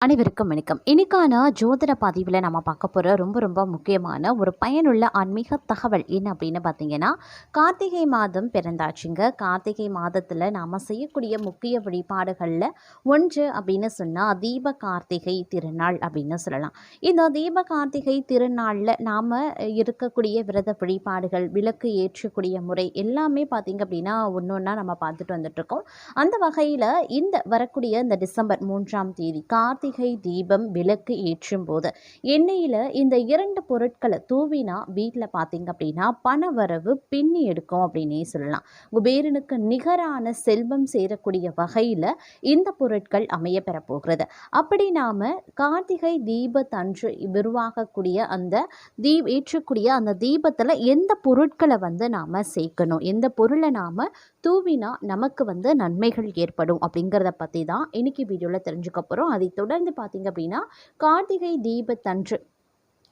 அனைவருக்கும் வணக்கம். இன்னைக்கான ஜோதிட பதிவில் நம்ம பார்க்க போகிற ரொம்ப ரொம்ப முக்கியமான ஒரு பயனுள்ள ஆன்மீக தகவல் என்ன அப்படின்னு பார்த்தீங்கன்னா கார்த்திகை மாதம் பிறந்தாச்சுங்க. கார்த்திகை மாதத்தில் நாம் செய்யக்கூடிய முக்கிய வழிபாடுகளில் ஒன்று அப்படின்னு சொன்னால் தீப கார்த்திகை திருநாள் அப்படின்னு சொல்லலாம். இந்த தீப கார்த்திகை திருநாளில் நாம் இருக்கக்கூடிய விரத வழிபாடுகள் விளக்கு ஏற்றக்கூடிய முறை எல்லாமே பார்த்திங்க அப்படின்னா ஒன்று ஒன்றா நம்ம பார்த்துட்டு வந்துட்ருக்கோம் அந்த வகையில் இந்த வரக்கூடிய இந்த டிசம்பர் மூன்றாம் தேதி கார்த்திகை கார்த்திகை தீபம் விளக்கு ஏற்றும் போது எண்ணெயில் இந்த இரண்டு பொருட்களை தூவினா வீட்டில் பார்த்தீங்க அப்படின்னா பண வரவு பின்னி எடுக்கும் அப்படின்னே சொல்லலாம். குபேரனுக்கு நிகரான செல்வம் சேரக்கூடிய வகையில் இந்த பொருட்கள் அமைய பெறப்போகிறது. அப்படி நாம் கார்த்திகை தீபத்தன்று உருவாகக்கூடிய அந்த தீப் ஏற்றக்கூடிய அந்த தீபத்தில் எந்த பொருட்களை வந்து நாம் சேர்க்கணும்? எந்த பொருளை நாம் தூவினா நமக்கு வந்து நன்மைகள் ஏற்படும் அப்படிங்கிறத பற்றி தான் இன்றைக்கி வீடியோவில் தெரிஞ்சுக்க போகிறோம் அதை தொடர்ந்து பார்த்தீங்க அப்படின்னா கார்த்திகை தீபத்தன்று.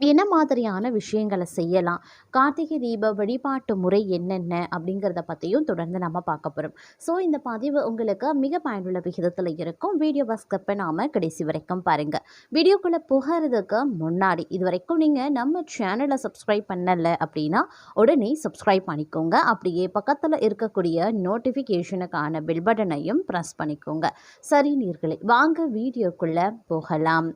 என்ன மாதிரியான விஷயங்களை செய்யலாம்? கார்த்திகை தீப வழிபாட்டு முறை என்னென்ன? அப்படிங்கிறத பற்றியும் தொடர்ந்து நம்ம பார்க்க போகிறோம் ஸோ இந்த பதிவு உங்களுக்கு மிக பயனுள்ள விகிதத்தில் இருக்கும். வீடியோவை ஸ்கிப் நாம் கடைசி வரைக்கும் பாருங்கள் வீடியோக்குள்ளே புகிறதுக்கு முன்னாடி இது வரைக்கும் நீங்கள் நம்ம சேனலை சப்ஸ்கிரைப் பண்ணலை அப்படின்னா உடனே சப்ஸ்கிரைப் பண்ணிக்கோங்க. அப்படியே பக்கத்தில் இருக்கக்கூடிய நோட்டிஃபிகேஷனுக்கான பில் பட்டனையும் ப்ரெஸ் பண்ணிக்கோங்க. சரி நீர்களே வாங்க வீடியோக்குள்ளே போகலாம்.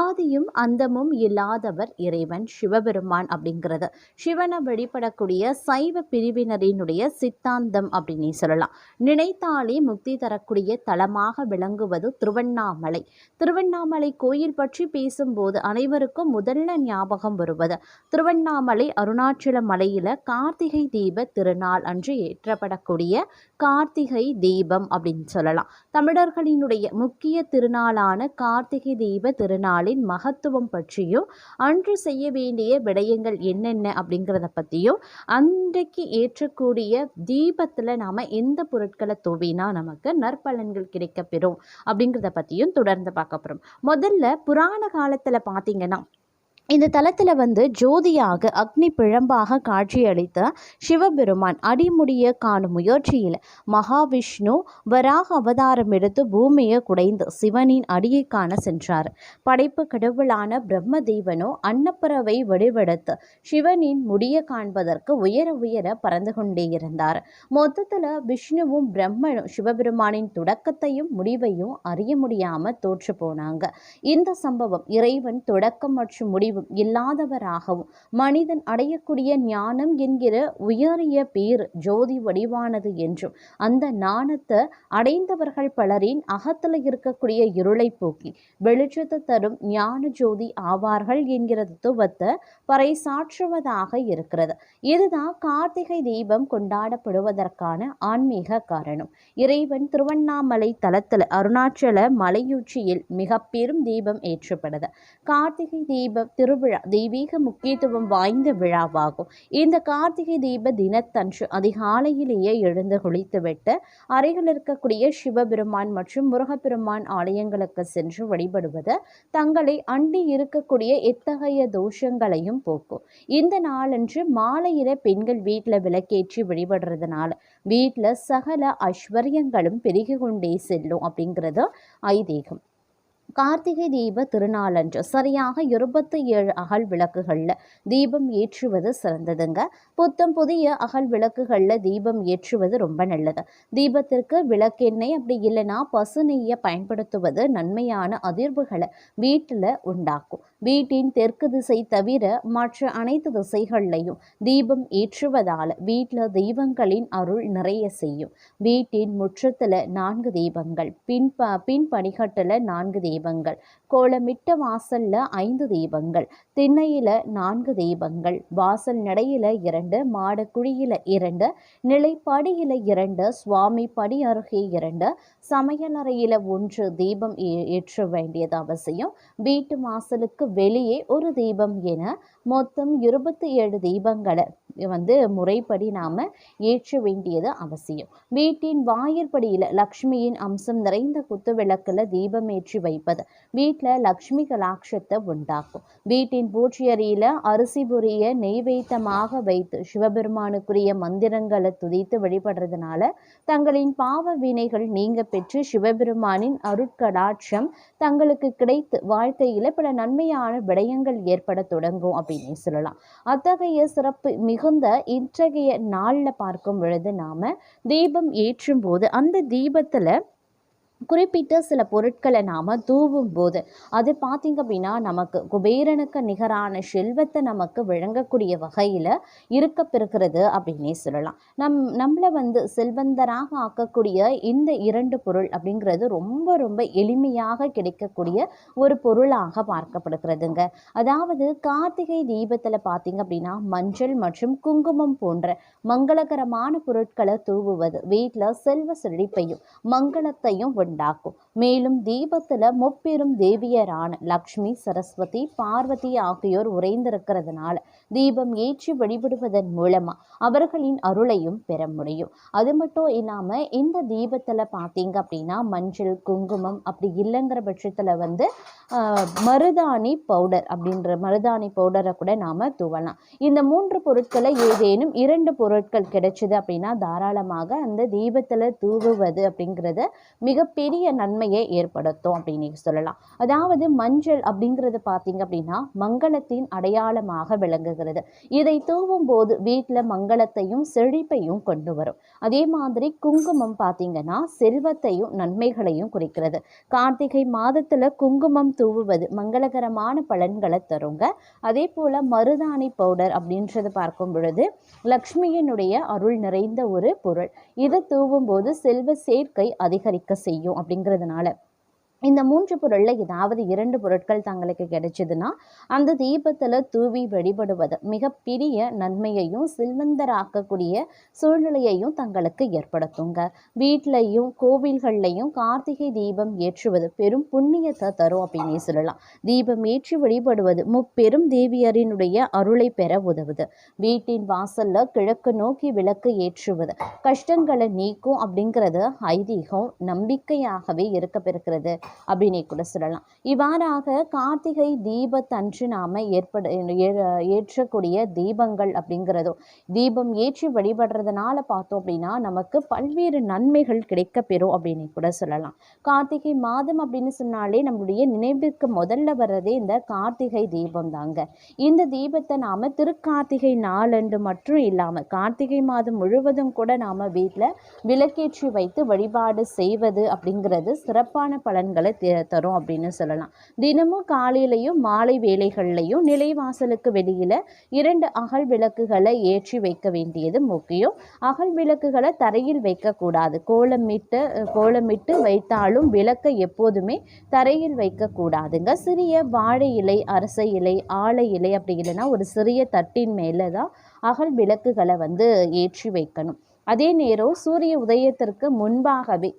ஆதியும் அந்தமும் இல்லாதவர் இறைவன் சிவபெருமான் அப்படிங்கிறது. சிவனை வெளிப்படக்கூடிய சைவ பிரிவினரினுடைய சித்தாந்தம் அப்படின்னு சொல்லலாம். நினைத்தாலே முக்தி தரக்கூடிய தலமாக விளங்குவது திருவண்ணாமலை. திருவண்ணாமலை கோயில் பற்றி பேசும்போது அனைவருக்கும் முதல்ல ஞாபகம் வருவது திருவண்ணாமலை அருணாச்சல மலையில் கார்த்திகை தீப திருநாள் அன்று ஏற்றப்படக்கூடிய கார்த்திகை தீபம் அப்படின்னு சொல்லலாம். தமிழர்களினுடைய முக்கிய திருநாளான கார்த்திகை தீப திருநாளின் மகத்துவம் பற்றியும் அன்று செய்ய வேண்டிய விடயங்கள் என்னென்ன அப்படிங்கிறத பற்றியும் அன்றைக்கு ஏற்றக்கூடிய தீபத்தில் நாம் எந்த பொருட்களை தூவினா நமக்கு நற்பலன்கள் கிடைக்கப்பெறும் அப்படிங்கிறத பற்றியும் தொடர்ந்து பார்க்க போகிறோம் முதல்ல புராண காலத்தில் பார்த்தீங்கன்னா இந்த தலத்தில் வந்து ஜோதியாக அக்னி பிழம்பாக காட்சியளித்த சிவபெருமான் அடிமுடிய காணும் முயற்சியில் மகாவிஷ்ணு வராக அவதாரம் எடுத்து பூமியை குடைந்து சிவனின் அடியை காண சென்றார். படைப்பு கடவுளான பிரம்மதேவனோ அன்னப்பறவை வடிவெடுத்து சிவனின் முடிய காண்பதற்கு உயர உயர பறந்து கொண்டே இருந்தார். மொத்தத்தில் விஷ்ணுவும் பிரம்மனும் சிவபெருமானின் தொடக்கத்தையும் முடிவையும் அறிய முடியாமல் தோற்று போனாங்க. இந்த சம்பவம் இறைவன் தொடக்கம் மற்றும் முடிவு அறிவும் இல்லாதவராகவும் மனிதன் அடையக்கூடிய ஞானம் என்கிற உயரிய பேர் ஜோதி வடிவானது என்றும் அந்த ஞானத்தை அடைந்தவர்கள் பலரின் அகத்தில் இருக்கக்கூடிய இருளை போக்கி வெளிச்சத்தை தரும் ஞான ஜோதி ஆவார்கள் என்கிற தத்துவத்தை பறைசாற்றுவதாக இருக்கிறது. இதுதான் கார்த்திகை தீபம் கொண்டாடப்படுவதற்கான ஆன்மீக காரணம். இறைவன் திருவண்ணாமலை தலத்தில் அருணாச்சல மலையுச்சியில் மிக பெரும் தீபம் ஏற்றப்படுது. கார்த்திகை தீபம் திருவிழா தெய்வீக முக்கியத்துவம் வாய்ந்த விழாவாகும். இந்த கார்த்திகை தீப தினத்தன்று அதிகாலையிலேயே எழுந்து குளித்துவிட்டு அருகில் இருக்கக்கூடிய சிவபெருமான் மற்றும் முருகப்பெருமான் ஆலயங்களுக்கு சென்று வழிபடுவது தங்களை அண்டி இருக்கக்கூடிய எத்தகைய தோஷங்களையும் போக்கும். இந்த நாளன்று மாலையில பெண்கள் வீட்டில் விளக்கேற்றி வழிபடுறதுனால வீட்டில் சகல ஐஸ்வர்யங்களும் பெருகி கொண்டே செல்லும் அப்படிங்கிறது ஐதீகம். கார்த்திகை தீப திருநாளன்று சரியாக இருபத்தி ஏழு அகல் விளக்குகளில் தீபம் ஏற்றுவது சிறந்ததுங்க. புத்தம் புதிய அகல் விளக்குகளில் தீபம் ஏற்றுவது ரொம்ப நல்லது. தீபத்திற்கு விளக்கெண்ணெய் அப்படி இல்லைன்னா பசு நெய்யை பயன்படுத்துவது நன்மையான அதிர்வுகளை வீட்டில் உண்டாக்கும். வீட்டின் தெற்கு திசை தவிர மற்ற அனைத்து திசைகள்லையும் தீபம் ஏற்றுவதால் வீட்டில் தெய்வங்களின் அருள் நிறைய செய்யும். வீட்டின் முற்றத்தில் நான்கு தீபங்கள் பின் ப பின் பணிகட்டில் நான்கு தெய்வங்கள் கோலமிட்ட வாசல்ல ஐந்து தீபங்கள் திண்ணையில நான்கு தீபங்கள் வாசல் நடையில இரண்டு மாடக்குழியில இரண்டு நிலைப்படியில இரண்டு சுவாமி படி அருகே இரண்டு சமையலறையில ஒன்று தீபம் ஏற்ற வேண்டியது அவசியம். வீட்டு வாசலுக்கு வெளியே ஒரு தீபம் என மொத்தம் இருபத்தி ஏழு தீபங்களை. வந்து முறைப்படி நாம் ஏற்ற வேண்டியது அவசியம். வீட்டின் வாயிற்படியில் லக்ஷ்மியின் அம்சம் நிறைந்த குத்து விளக்கில் தீபம் ஏற்றி வைப்பது. வீட்டில் லக்ஷ்மி கலாட்சத்தை உண்டாக்கும். வீட்டின் பூச்சியறியில் அரிசி புரிய நெய்வேத்தமாக வைத்து சிவபெருமானுக்குரிய மந்திரங்களை துதித்து வழிபடுறதுனால தங்களின் பாவ வினைகள் நீங்க பெற்று சிவபெருமானின் அருட்கடாட்சம் தங்களுக்கு கிடைத்து வாழ்க்கையில் பல நன்மையான விடயங்கள் ஏற்பட தொடங்கும் அப்படின்னு சொல்லலாம். அத்தகைய சிறப்பு மிகுந்த இன்றைய நாளில் பார்க்கும் பொழுது நாம் தீபம் ஏற்றும் போது அந்த தீபத்தில் குறிப்பிட்ட சில பொருட்களை நாம் தூவும் போது அது பார்த்திங்க அப்படின்னா நமக்கு குபேரனுக்கு நிகரான செல்வத்தை நமக்கு வழங்கக்கூடிய வகையில் இருக்கப்பெறுகிறது அப்படின்னே சொல்லலாம். நம் நம்மளை வந்து செல்வந்தராக ஆக்கக்கூடிய இந்த இரண்டு பொருள் அப்படிங்கிறது ரொம்ப ரொம்ப எளிமையாக கிடைக்கக்கூடிய ஒரு பொருளாக பார்க்கப்படுகிறதுங்க. அதாவது கார்த்திகை தீபத்தில் பார்த்திங்க அப்படின்னா மஞ்சள் மற்றும் குங்குமம் போன்ற மங்களகரமான பொருட்களை தூவுவது வீட்டில் செல்வ செழிப்பையும் மங்களத்தையும் உண்டாக்கும். மேலும் தீபத்துல முப்பெரும் தேவியரான லக்ஷ்மி சரஸ்வதி பார்வதி ஆகியோர் உறைந்திருக்கிறதுனால தீபம் ஏற்றி வழிபடுவதன் மூலமா அவர்களின் அருளையும் பெற முடியும். அது மட்டும் இல்லாம இந்த தீபத்துல பார்த்தீங்க அப்படின்னா மஞ்சள் குங்குமம் அப்படி இல்லைங்கிற பட்சத்துல வந்து ஆஹ், மருதாணி பவுடர் அப்படின்ற மருதாணி பவுடரை கூட நாம தூவலாம். இந்த மூன்று பொருட்களை ஏதேனும் இரண்டு பொருட்கள் கிடைச்சது அப்படின்னா தாராளமாக அந்த தீபத்துல தூவுவது அப்படிங்கிறத பெரிய நன்மையை ஏற்படுத்தும் அப்படின்னு சொல்லலாம். அதாவது மஞ்சள் அப்படிங்கிறது பார்த்தீங்க அப்படின்னா மங்களத்தின் அடையாளமாக விளங்குகிறது. இதை தூவும் போது வீட்டில் மங்களத்தையும் செழிப்பையும் கொண்டு வரும். அதே மாதிரி குங்குமம் பார்த்தீங்கன்னா செல்வத்தையும் நன்மைகளையும் குறிக்கிறது. கார்த்திகை மாதத்தில் குங்குமம் தூவுவது மங்களகரமான பலன்களை தருங்க. அதே போல் மருதாணி பவுடர் அப்படின்றது பார்க்கும் பொழுது லக்ஷ்மியினுடைய அருள் நிறைந்த ஒரு பொருள். இதை தூவும் போது செல்வ சேர்க்கை அதிகரிக்க செய்யும். அப்படிங்கிறதுனால. இந்த மூன்று பொருளில் ஏதாவது இரண்டு பொருட்கள் தங்களுக்கு கிடைச்சதுன்னா அந்த தீபத்தில் தூவி வழிபடுவது மிகப்பெரிய நன்மையையும் செல்வந்தராக்கக்கூடிய சூழ்நிலையையும் தங்களுக்கு ஏற்படுத்துங்க. வீட்லையும் கோவில்கள்லையும் கார்த்திகை தீபம் ஏற்றுவது பெரும் புண்ணியத்தை தரும் அப்படின்னே சொல்லலாம். தீபம் ஏற்றி வழிபடுவது முப்பெரும் தேவியரினுடைய அருளை பெற உதவுது. வீட்டின் வாசலில் கிழக்கு நோக்கி விளக்கு ஏற்றுவது கஷ்டங்களை நீக்கும் அப்படிங்கிறது ஐதீகம் நம்பிக்கையாகவே இருக்கப்பெறுகிறது. அப்படின்னே கூட சொல்லலாம். இவ்வாறாக கார்த்திகை தீபத்தன்று நாம ஏற்பட ஏ- ஏற்றக்கூடிய தீபங்கள் அப்படிங்கிறதும் தீபம் ஏற்றி வழிபடுறதுனால பார்த்தோம் அப்படின்னா நமக்கு பல்வேறு நன்மைகள் கிடைக்க பெறும் அப்படின்னு கூட சொல்லலாம். கார்த்திகை மாதம் அப்படின்னு சொன்னாலே நம்மளுடைய நினைவுக்கு முதல்ல வர்றதே இந்த கார்த்திகை தீபம் தாங்க. இந்த தீபத்தை நாம திருக்கார்த்திகை நாளன்று மட்டும் இல்லாம கார்த்திகை மாதம் முழுவதும் கூட நாம வீட்டில் விளக்கேற்றி வைத்து வழிபாடு செய்வது அப்படிங்கிறது சிறப்பான பலன்கள் பலன்களை தரும் அப்படின்னு சொல்லலாம். தினமும் காலையிலையும் மாலை வேலைகள்லையும் நிலைவாசலுக்கு வெளியில இரண்டு அகல் விளக்குகளை ஏற்றி வைக்க வேண்டியது முக்கியம். அகல் விளக்குகளை தரையில் வைக்கக்கூடாது. கோலமிட்டு கோலமிட்டு வைத்தாலும் விளக்கை எப்போதுமே தரையில் வைக்கக்கூடாதுங்க. சிறிய வாழை இலை அரச இலை ஆலை இலை அப்படி இல்லைன்னா ஒரு சிறிய தட்டின் மேலே தான் அகல் விளக்குகளை வந்து ஏற்றி வைக்கணும். அதே நேரம் சூரிய உதயத்திற்கு முன்பாகவே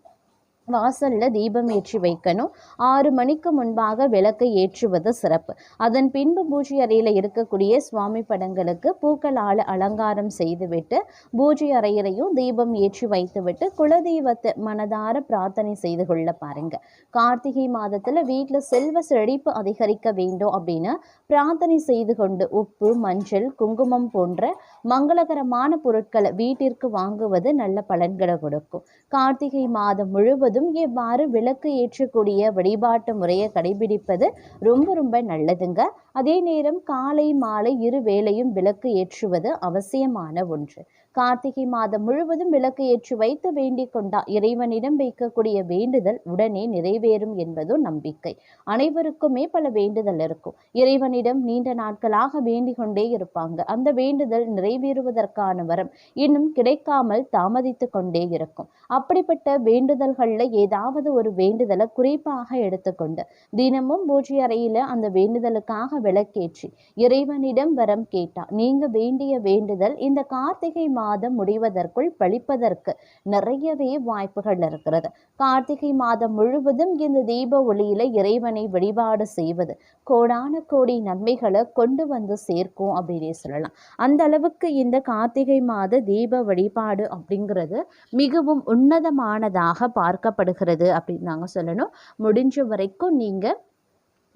வாசலில் தீபம் ஏற்றி வைக்கணும். ஆறு மணிக்கு முன்பாக விளக்கை ஏற்றுவது சிறப்பு. அதன் பின்பு பூஜை அறையில் இருக்கக்கூடிய சுவாமி படங்களுக்கு பூக்களால் அலங்காரம் செய்துவிட்டு பூஜை அறையிலையும் தீபம் ஏற்றி வைத்துவிட்டு குலதெய்வத்தை மனதார பிரார்த்தனை செய்து கொள்ள பாருங்க. கார்த்திகை மாதத்தில் வீட்டில் செல்வ செழிப்பு அதிகரிக்க வேண்டும் அப்படின்னு பிரார்த்தனை செய்து கொண்டு உப்பு மஞ்சள் குங்குமம் போன்ற மங்களகரமான பொருட்களை வீட்டிற்கு வாங்குவது நல்ல பலன்களை கொடுக்கும். கார்த்திகை மாதம் முழுவதும் இவ்வாறு விளக்கு ஏற்றக்கூடிய வழிபாட்டு முறையை கடைபிடிப்பது ரொம்ப ரொம்ப நல்லதுங்க. அதே நேரம் காலை மாலை இரு வேளையும் விளக்கு ஏற்றுவது அவசியமான ஒன்று. கார்த்திகை மாதம் முழுவதும் விளக்கு ஏற்றி வைத்து வேண்டிக் கொண்டா இறைவனிடம் வைக்கக்கூடிய வேண்டுதல் உடனே நிறைவேறும் என்பதும் நம்பிக்கை. அனைவருக்குமே பல வேண்டுதல் இருக்கும். இறைவனிடம் நீண்ட நாட்களாக வேண்டிக் கொண்டே இருப்பாங்க. அந்த வேண்டுதல் நிறைவேறுவதற்கான வரம் இன்னும் கிடைக்காமல் தாமதித்து கொண்டே இருக்கும். அப்படிப்பட்ட வேண்டுதல்களில் ஏதாவது ஒரு வேண்டுதலை குறிப்பாக எடுத்துக்கொண்டு தினமும் பூஜை அறையில அந்த வேண்டுதலுக்காக விளக்கேற்றி இறைவனிடம் வரம் கேட்டா நீங்க வேண்டிய வேண்டுதல் இந்த கார்த்திகை மாதம் முடிவதற்குள் பழிப்பதற்கு நிறையவே வாய்ப்புகள் இருக்கிறது. கார்த்திகை மாதம் முழுவதும் இந்த தீப ஒளியில இறைவனை வழிபாடு செய்வது கோடான கோடி நன்மைகளை கொண்டு வந்து சேர்க்கும் அப்படின்னே சொல்லலாம். அந்த அளவுக்கு இந்த கார்த்திகை மாத தீப வழிபாடு அப்படிங்கிறது மிகவும் உன்னதமானதாக பார்க்கப்படுகிறது அப்படின்னு நாங்கள் சொல்லணும். முடிஞ்ச வரைக்கும் நீங்கள்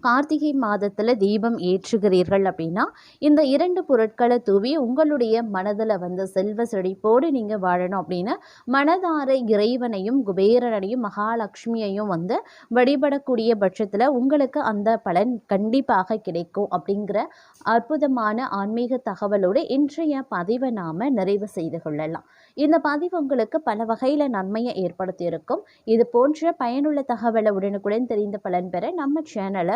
கார்த்திகை மாதத்தில் தீபம் ஏற்றுகிறீர்கள் அப்படின்னா இந்த இரண்டு பொருட்களை தூவி உங்களுடைய மனதில் வந்து செல்வ செழிப்போடு நீங்கள் வாழணும் அப்படின்னு மனதார இறைவனையும் குபேரனையும் மகாலட்சுமியையும் வந்து வழிபடக்கூடிய பட்சத்தில் உங்களுக்கு அந்த பலன் கண்டிப்பாக கிடைக்கும் அப்படிங்கிற அற்புதமான ஆன்மீக தகவலோடு இன்றைய பதிவை நாம் நிறைவு செய்து கொள்ளலாம். இந்த பதிவு உங்களுக்கு பல வகையில் நன்மையை ஏற்படுத்தியிருக்கும். இது போன்ற பயனுள்ள தகவலை உடனுக்குடன் தெரிந்த பலன் பெற நம்ம சேனலை